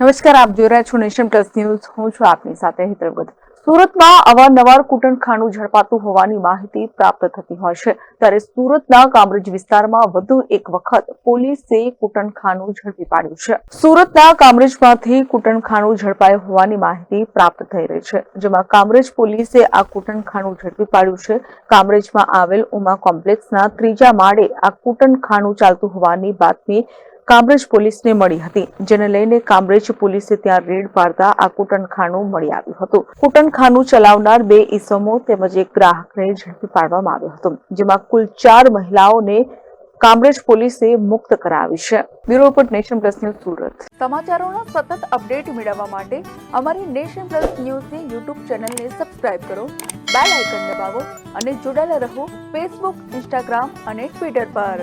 નમસ્કાર, આપ જોઈ રહ્યા છો નેશન પ્લસ ન્યૂઝ. હું છું આપની સાથે હિતલગત સુરતમાં અવારનવાર કૂટણખાનું ઝડપાતું હોવાની માહિતી પ્રાપ્ત થતી હોય છે. ત્યારે સુરતના કામરેજ વિસ્તારમાં વધુ એક વખત પોલીસે કૂટણખાનું ઝડપી પાડ્યું છે. સુરતના કામરેજમાંથી કૂટણખાનું ઝડપાયું હોવાની માહિતી પ્રાપ્ત થઈ રહી છે. જેમાં કામરેજ પોલીસે આ કૂટણખાનું ઝડપી પાડ્યું છે. કામરેજમાં આવેલ ઉમા કોમ્પ્લેક્સના ત્રીજા માળે આ કૂટણખાનું ચાલતું હોવાની બાતમી કામરેજ પોલીસને મળી હતી, જેને લઈને કામરેજ પોલીસે ત્યાં રેડ પાડતા આ કુટનખાનું મળી આવ્યું હતું. કૂટણખાનું ચલાવનાર બે ઈસમો તેમજ એક ગ્રાહકને ઝડપી પાડવામાં આવ્યો હતો, જેમાં કુલ ચાર મહિલાઓને કામરેજ પોલીસે મુક્ત કરાવી છે. Bureau report nation plus news Surat. સમાચારોના સતત અપડેટ મેળવવા માટે અમારી નેશન પ્લસ ન્યૂઝની યુટ્યુબ ચેનલને સબસ્ક્રાઇબ કરો, બેલ આઇકન દબાવો અને જોડાયેલા રહો ફેસબુક, ઇન્સ્ટાગ્રામ અને ટ્વિટર પર.